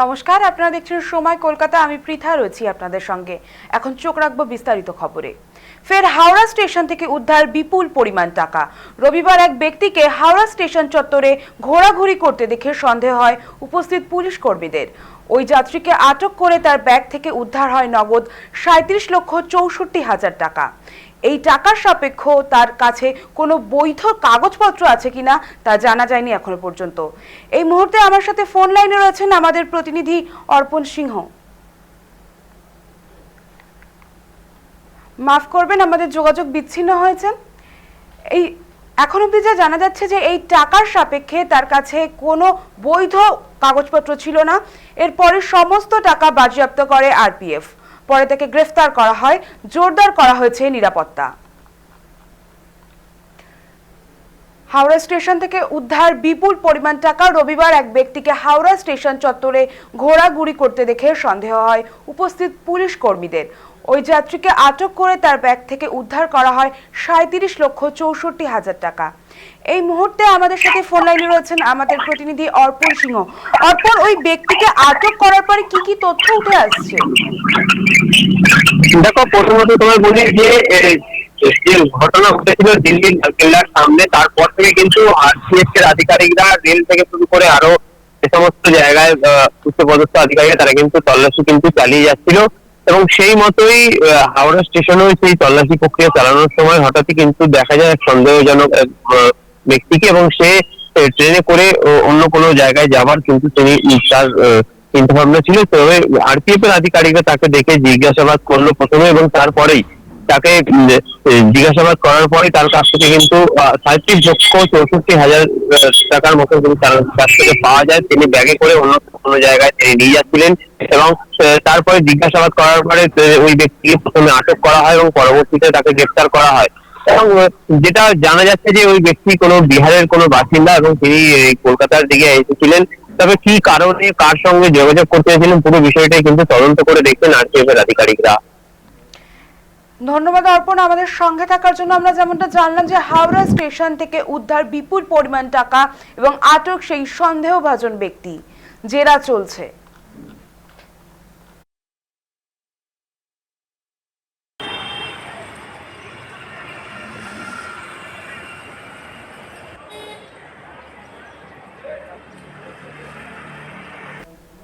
নমস্কার, আপনারা দেখছেন সময় কলকাতা। আমি পৃথা রয়েছি আপনাদের সঙ্গে। এখন চোখ রাখব বিস্তারিত খবরে। ফের হাওড়া স্টেশন থেকে উদ্ধার বিপুল পরিমাণ টাকা। রবিবার এক ব্যক্তিকে হাওড়া স্টেশন চত্বরে ঘোরাঘুরি করতে দেখে সন্দেহ হয় উপস্থিত পুলিশ কর্মীদের। ওই যাত্রীকে আটক করে তার ব্যাগ থেকে উদ্ধার হয় নগদ সাঁত্রিশ লক্ষ চৌষট্টি হাজার টাকা। এই টাকার সাপেক্ষ তার কাছে কোনো বৈধ কাগজপত্র আছে কিনা তা জানা যায়নি এখনও পর্যন্ত। এই মুহূর্তে আমার সাথে ফোন লাইনে রয়েছেন আমাদের প্রতিনিধি অর্পণ সিংহ। মাফ করবেন, আমাদের যোগাযোগ বিচ্ছিন্ন হয়েছে। এই, এখন অবধি যা জানা যাচ্ছে যে এই টাকার সাপেক্ষে তার কাছে কোনো বৈধ কাগজপত্র ছিল না। এরপরে সমস্ত টাকা বাজেয়াপ্ত করে আরপিএফ। পরে তাকে গ্রেফতার করা হয় জোরদার করা হয়েছে নিরাপত্তা। হাওড়া স্টেশন থেকে উদ্ধার বিপুল পরিমাণ টাকা রবিবার এক ব্যক্তিকে হাওড়া স্টেশন চত্বরে ঘোরাঘুরি করতে দেখে সন্দেহ হয়। উপস্থিত পুলিশ কর্মীদের। ওই যাত্রীকে আটক করে তার ব্যাগ থেকে উদ্ধার করা হয় সাঁত্রিশ লক্ষ চৌষট্টি হাজার টাকা। এই মুহূর্তে আমাদের সাথে ফোন লাইনে রয়েছেন আমাদের প্রতিনিধি অর্পণ সিংহ। অর্পণ, ওই ব্যক্তিকে আটক করার পরে কি কি তথ্য উঠে আসছে? দেখো, প্রথমত তোমার বলি যে যে ঘটনা ঘটেছিল দিল্লি কেল্লার সামনে। তারপর থেকে কিন্তু আরসিএফ এর আধিকারিকরা রেল থেকে শুরু করে আরও যে সমস্ত জায়গায় উচ্চপদস্থ আধিকারিকরা, তারা কিন্তু তল্লাশি কিন্তু চালিয়ে যাচ্ছিল। এবং সেই মতোই হাওড়া স্টেশনেও সেই তল্লাশি প্রক্রিয়া চালানোর সময় হঠাৎই কিন্তু দেখা যায় সন্দেহজনক ব্যক্তিকে এবং সে ট্রেনে করে অন্য কোনো জায়গায় যাবার কিন্তু তিনি তার চিন্তা ভাবনা ছিল। তবে আরপিএফ এর আধিকারিকরা তাকে দেখে জিজ্ঞাসাবাদ করল প্রথমে এবং তারপরেই তাকে জিজ্ঞাসাবাদ করার পরে তার কাছ থেকে কিন্তু সাঁত্রিশ লক্ষ চৌষট্টি হাজার টাকার মতো কিন্তু তার কাছ থেকে পাওয়া যায়। তিনি ব্যাগে করে অন্য কোনো জায়গায় তিনি নিয়ে যাচ্ছিলেন এবং তারপরে জিজ্ঞাসাবাদ করার পরে ওই ব্যক্তিকে প্রথমে আটক করা হয় এবং পরবর্তীতে তাকে গ্রেফতার করা হয়। এবং যেটা জানা যাচ্ছে যে ওই ব্যক্তি কোনো বিহারের কোনো বাসিন্দা এবং তিনি কলকাতার দিকে এসেছিলেন। তবে কি কারণে কার সঙ্গে যোগাযোগ করতে চেয়েছিলেন পুরো বিষয়টাই কিন্তু তদন্ত করে দেখবেন আরপিএফ এর আধিকারিকরা। ধন্যবাদ অর্পণ। আমাদের সঙ্গে থাকার জন্য আমরা যেমনটা জানলাম যে হাওড়া স্টেশন থেকে উদ্ধার বিপুল পরিমাণ টাকা এবং আটক সেই সন্দেহভাজন ব্যক্তি। জেরা চলছে।